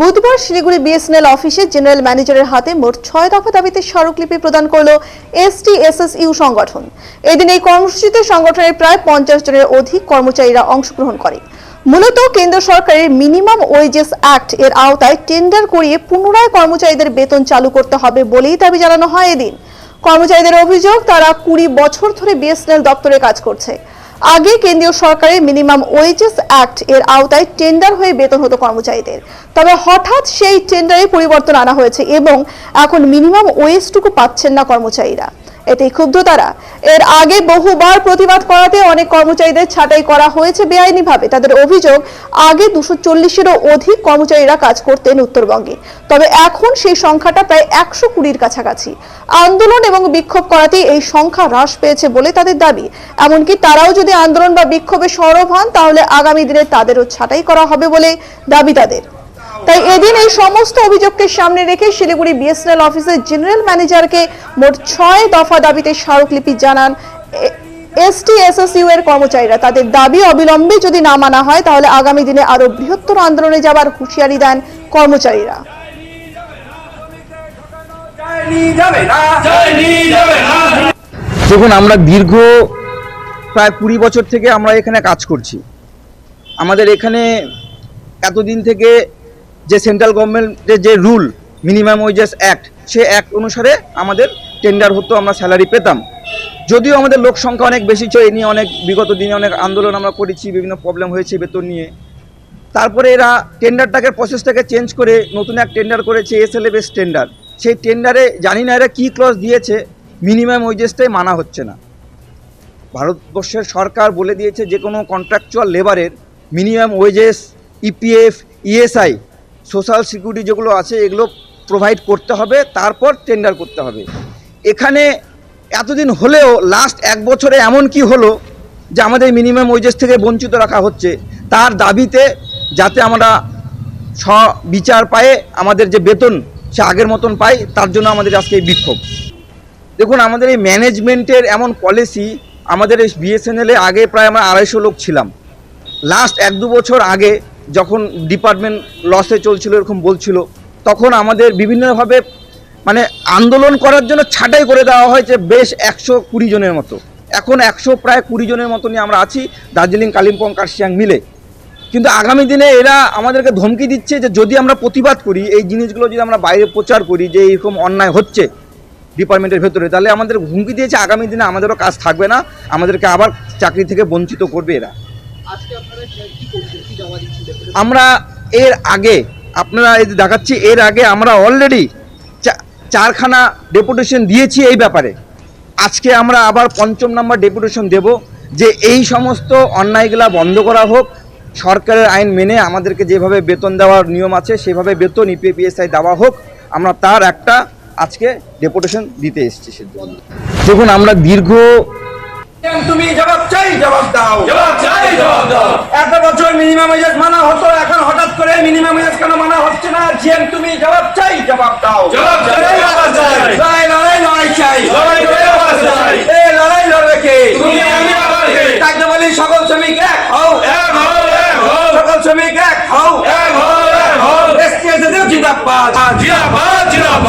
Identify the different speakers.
Speaker 1: বুধবার শিলিগুড়ি বিএসএনএল অফিসে জেনারেল ম্যানেজারের হাতে মোট ছয় দফা দাবিতে স্মারকলিপি প্রদান করল এসটি এসএসইউ সংগঠন। এদিন এই কর্মসূচিতে সংগঠনের প্রায় পঞ্চাশ জনের অধিক কর্মচারীরা অংশগ্রহণ করে। মূলত কেন্দ্র সরকারের মিনিমাম ওয়েজেস অ্যাক্ট এর আওতায় টেন্ডার করিয়ে পুনরায় কর্মচারীদের বেতন চালু করতে হবে বলেই দাবি জানানো হয় এদিন। কর্মচারীদের অভিযোগ, তারা কুড়ি বছর ধরে বিএসএনএল দপ্তরে কাজ করছে। আগে কেন্দ্রীয় সরকারের মিনিমাম ওয়েজেস অ্যাক্ট এর আওতায় টেন্ডার হয়ে বেতন হতো কর্মচারীদের। তবে হঠাৎ সেই টেন্ডারে পরিবর্তন আনা হয়েছে এবং এখন মিনিমাম ওয়েজটুকু পাচ্ছেন না কর্মচারীরা। এতেই ক্ষুব্ধ তারা। এর আগে বহুবার প্রতিবাদ করাতে অনেক কর্মচারীদের ছাঁটাই করা হয়েছে বেআইনিভাবে। তাদের অভিযোগ, আগে দুশো চল্লিশেরও অধিক কর্মচারীরা কাজ করতেন উত্তরবঙ্গে। তবে এখন সেই সংখ্যাটা প্রায় একশো কুড়ির কাছাকাছি। আন্দোলন এবং বিক্ষোভ করাতেই এই সংখ্যা হ্রাস পেয়েছে বলে তাদের দাবি। এমনকি তারাও যদি আন্দোলন বা বিক্ষোভে সরব হন, তাহলে আগামী দিনে তাদেরও ছাঁটাই করা হবে বলে দাবি তাদের। তাই এদিন এই সমস্ত অভিযোগকে সামনে রেখে শিলিগুড়ি বিএসএনএল অফিসের জেনারেল ম্যানেজারকে মোট ছয় দফা দাবিতে স্মারকলিপি জানান এসটি এসএসইউ এর কর্মচারীরা। তাদের দাবি অবিলম্বে যদি না মানা হয়, তাহলে আগামী দিনে আরও বৃহত্তর আন্দোলনে যাবার হুঁশিয়ারি দেন কর্মচারীরা।
Speaker 2: দেখুন, আমরা দীর্ঘ প্রায় কুড়ি বছর থেকে আমরা এখানে কাজ করছি। আমাদের এখানে এতদিন থেকে যে সেন্ট্রাল গভর্নমেন্টের যে রুল মিনিমাম ওয়েজেস অ্যাক্ট সে অ্যাক্ট অনুসারে আমাদের টেন্ডার হতো, আমরা স্যালারি পেতাম। যদিও আমাদের লোক সংখ্যা অনেক বেশি ছিল, এ নিয়ে অনেক বিগত দিনে অনেক আন্দোলন আমরা করেছি, বিভিন্ন প্রবলেম হয়েছে বেতন নিয়ে। তারপরে এরা টেন্ডারটাকে প্রসেসটাকে চেঞ্জ করে নতুন এক টেন্ডার করেছে এস এসএলএফএস টেন্ডার সেই টেন্ডারে জানি না এরা কী ক্লজ দিয়েছে মিনিমাম ওয়েজেসটাই মানা হচ্ছে না। ভারতবর্ষের সরকার বলে দিয়েছে যে কোনো কন্ট্রাকচুয়াল লেবারের minimum wages EPF ESI social security যেগুলো আছে, এগুলো প্রোভাইড করতে হবে, তারপর টেন্ডার করতে হবে। এখানে এতদিন হলেও লাস্ট এক বছরে এমন কি হলো যে আমাদের মিনিমাম ওয়েজেস থেকে বঞ্চিত রাখা হচ্ছে? তার দাবিতে যাতে আমরা স বিচার পায়ে আমাদের যে বেতন, সে আগের মতন পাই, তার জন্য আমাদের আজকে এই বিক্ষোভ। দেখুন, আমাদের এই ম্যানেজমেন্টের এমন পলিসি আমাদের এই বিএসএনএলে আগে প্রায় আমরা আড়াইশো লোক ছিলাম। লাস্ট এক দু বছর আগে যখন ডিপার্টমেন্ট লসে চলছিল এরকম বলছিল, তখন আমাদের বিভিন্নভাবে মানে আন্দোলন করার জন্য ছাঁটাই করে দেওয়া হয়েছে বেশ একশো কুড়ি জনের মতো। এখন একশো প্রায় কুড়ি জনের মতনই আমরা আছি, দার্জিলিং, কালিম্পং, কার্শিয়াং মিলে। কিন্তু আগামী দিনে এরা আমাদেরকে ধমকি দিচ্ছে যে যদি আমরা প্রতিবাদ করি, এই জিনিসগুলো যদি আমরা বাইরে প্রচার করি যে এরকম অন্যায় হচ্ছে ডিপার্টমেন্টের ভেতরে, তাহলে আমাদের হুমকি দিয়েছে, আগামী দিনে আমাদেরও কাজ থাকবে না, আমাদেরকে আবার চাকরি থেকে বঞ্চিত করবে এরা। আমরা এর আগে, আপনারা এই দেখাচ্ছি, এর আগে আমরা অলরেডি চারখানা ডেপুটেশন দিয়েছি এই ব্যাপারে। আজকে আমরা আবার পঞ্চম নাম্বার ডেপুটেশন দেব, যে এই সমস্ত অন্যায়গুলা বন্ধ করা হোক। সরকারের আইন মেনে আমাদেরকে যেভাবে বেতন দেওয়ার নিয়ম আছে, সেভাবে বেতন ইপিএপিএসআই দেওয়া হোক। আমরা তার একটা আজকে ডেপুটেশন দিতে এসেছি দেখুন, আমরা দীর্ঘ
Speaker 3: তুমি জবাব চাই জবাব দাও। জবাব চাই জবাব দাও।
Speaker 2: এত বছর মিনিমাম ওয়েজেস মানা হতো এখন হঠাৎ করে মিনিমাম ওয়েজেস কেন মানা হচ্ছে না? জিএম তুমি জবাব চাই জবাব দাও।
Speaker 3: জবাব চাই জবাব চাই।